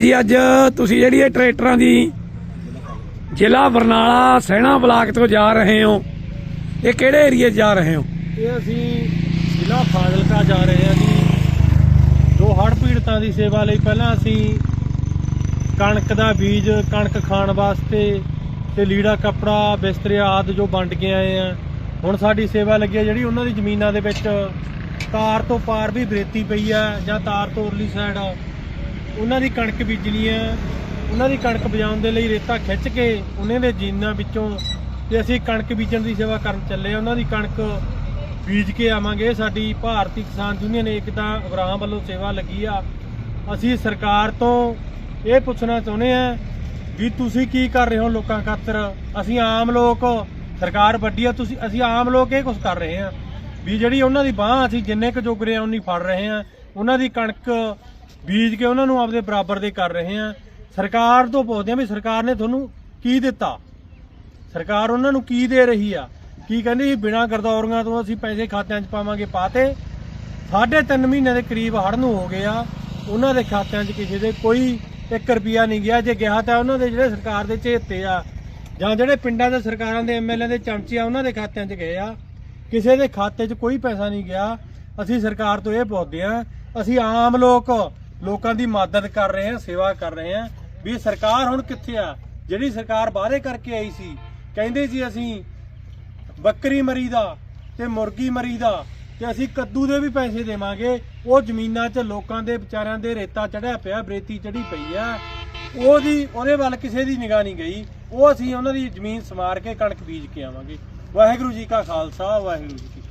ਜੀ, ਅੱਜ ਤੁਸੀਂ ਜਿਹੜੀ ਇਹ ਟਰੈਕਟਰਾਂ ਦੀ ਜ਼ਿਲ੍ਹਾ ਬਰਨਾਲਾ ਸੈਣਾ ਬਲਾਕ ਤੋਂ ਜਾ ਰਹੇ ਹੋ, ਇਹ ਕਿਹੜੇ ਏਰੀਏ 'ਚ ਜਾ ਰਹੇ ਹੋ? ਇਹ ਅਸੀਂ ਜ਼ਿਲ੍ਹਾ ਫਾਜ਼ਿਲਕਾ ਜਾ ਰਹੇ ਹਾਂ ਜੀ। ਜੋ ਹੜ੍ਹ ਪੀੜਤਾਂ ਦੀ ਸੇਵਾ ਲਈ ਪਹਿਲਾਂ ਅਸੀਂ ਕਣਕ ਦਾ ਬੀਜ, ਕਣਕ ਖਾਣ ਵਾਸਤੇ ਤੇ ਲੀੜਾ, ਕੱਪੜਾ, ਬਿਸਤਰੇ ਆਦਿ ਜੋ ਵੰਡ ਕੇ ਆਏ ਆ ਹੁਣ ਸਾਡੀ ਸੇਵਾ ਲੱਗੀ ਆ ਜਿਹੜੀ ਉਹਨਾਂ ਦੀ ਜ਼ਮੀਨਾਂ ਦੇ ਵਿੱਚ ਤਾਰ ਤੋਂ ਪਾਰ ਵੀ ਬਰੇਤੀ ਪਈ ਆ ਜਾਂ ਤਾਰ ਤੋਂ ਉਰਲੀ ਸਾਈਡ ਉਹਨਾਂ ਦੀ ਕਣਕ ਬੀਜਣੀ ਹੈ ਉਹਨਾਂ ਦੀ ਕਣਕ ਬਜਾਉਣ ਦੇ ਲਈ ਰੇਤਾ ਖਿੱਚ ਕੇ ਉਹਨਾਂ ਦੇ ਜੀਨਾਂ ਵਿੱਚੋਂ ਤੇ ਅਸੀਂ ਕਣਕ ਬੀਜਣ ਦੀ ਸੇਵਾ ਕਰਨ ਚੱਲੇ ਆ। ਉਹਨਾਂ ਦੀ ਕਣਕ ਬੀਜ ਕੇ ਆਵਾਂਗੇ। ਸਾਡੀ ਭਾਰਤੀ ਕਿਸਾਨ ਯੂਨੀਅਨ ਏਕਤਾ ਅਬਰਾਮ ਵੱਲੋਂ ਸੇਵਾ ਲੱਗੀ ਆ। ਅਸੀਂ ਸਰਕਾਰ ਤੋਂ ਇਹ ਪੁੱਛਣਾ ਚਾਹੁੰਦੇ ਆ ਵੀ ਤੁਸੀਂ ਕੀ ਕਰ ਰਹੇ ਹੋ ਲੋਕਾਂ ਖਾਤਰ? ਅਸੀਂ ਆਮ ਲੋਕ, ਸਰਕਾਰ ਵੱਡੀ ਆ, ਤੁਸੀਂ ਅਸੀਂ ਆਮ ਲੋਕ ਇਹ ਕੁਝ ਕਰ ਰਹੇ ਆ। ਵੀ ਜਿਹੜੀ ਉਹਨਾਂ ਦੀ ਬਾਹ ਅਸੀਂ ਜਿੰਨੇ ਕੁ ਜੋਗਰੇ ਆ, ਉਨੀ ਫੜ ਰਹੇ ਆ। ਉਹਨਾਂ ਦੀ ਕਣਕ ਬੀਜ ਕੇ ਉਹਨਾਂ ਨੂੰ ਆਪਦੇ ਬਰਾਬਰ ਦੇ ਕਰ ਰਹੇ ਆ ਸਰਕਾਰ ਤੋਂ ਪੁੱਛਦੇ ਆ ਵੀ ਸਰਕਾਰ ਨੇ ਤੁਹਾਨੂੰ ਕੀ ਦਿੱਤਾ? ਸਰਕਾਰ ਉਹਨਾਂ ਨੂੰ ਕੀ ਦੇ ਰਹੀ ਆ? ਕੀ ਕਹਿੰਦੀ ਸੀ, ਬਿਨਾਂ ਗਰਦੌਰੀਆਂ ਤੋਂ ਅਸੀਂ ਪੈਸੇ ਖਾਤਿਆਂ 'ਚ ਪਾਵਾਂਗੇ ਪਾਤੇ। ਸਾਢੇ ਤਿੰਨ ਮਹੀਨੇ ਦੇ ਕਰੀਬ ਹੜ੍ਹ ਨੂੰ ਹੋ ਗਏ ਆ ਉਹਨਾਂ ਦੇ ਖਾਤਿਆਂ 'ਚ ਕਿਸੇ ਦੇ ਕੋਈ 1 ਰੁਪਿਆ ਨਹੀਂ ਗਿਆ। ਜੇ ਗਿਆ ਤਾਂ ਉਹਨਾਂ ਦੇ ਜਿਹੜੇ ਸਰਕਾਰ ਦੇ ਚੇਤੇ ਆ, ਜਾਂ ਜਿਹੜੇ ਪਿੰਡਾਂ ਦੇ ਸਰਕਾਰਾਂ ਦੇ ਐਮਐਲਏ ਦੇ ਚਮਚੇ ਆ, ਉਹਨਾਂ ਦੇ ਖਾਤਿਆਂ 'ਚ ਗਏ ਆ। ਕਿਸੇ ਦੇ ਖਾਤੇ 'ਚ ਕੋਈ ਪੈਸਾ ਨਹੀਂ ਗਿਆ। ਅਸੀਂ ਸਰਕਾਰ ਤੋਂ ਇਹ ਪੁੱਛਦੇ ਆ ਅਸੀਂ ਆਮ ਲੋਕ ਲੋਕਾਂ ਦੀ ਮਦਦ ਕਰ ਰਹੇ ਆ, ਸੇਵਾ ਕਰ ਰਹੇ ਆ। ਵੀ ਸਰਕਾਰ ਹੁਣ ਕਿੱਥੇ ਆ? ਜਿਹੜੀ ਸਰਕਾਰ ਵਾਅਦੇ ਕਰਕੇ ਆਈ ਸੀ, ਕਹਿੰਦੇ ਸੀ ਅਸੀਂ ਬੱਕਰੀ ਮਰੀ ਦਾ ਤੇ ਮੁਰਗੀ ਮਰੀ ਦਾ ਤੇ ਅਸੀਂ ਕੱਦੂ ਦੇ ਵੀ ਪੈਸੇ ਦੇਵਾਂਗੇ, ਉਹ ਜ਼ਮੀਨਾਂ 'ਚ ਲੋਕਾਂ ਦੇ ਵਿਚਾਰਿਆਂ ਦੇ ਰੇਤਾ ਚੜਿਆ ਪਿਆ, ਬਰੇਤੀ ਚੜੀ ਪਈ ਆ। ਉਹਦੀ, ਉਹਦੇ ਵੱਲ ਕਿਸੇ ਦੀ ਨਿਗਾਹ ਨਹੀਂ ਗਈ। ਉਹ ਅਸੀਂ ਉਹਨਾਂ ਦੀ ਜ਼ਮੀਨ ਸਮਾਰ ਕੇ ਕਣਕ ਬੀਜ ਕੇ ਆਵਾਂਗੇ। ਵਾਹਿਗੁਰੂ ਜੀ ਕਾ ਖਾਲਸਾ, ਵਾਹਿਗੁਰੂ ਜੀ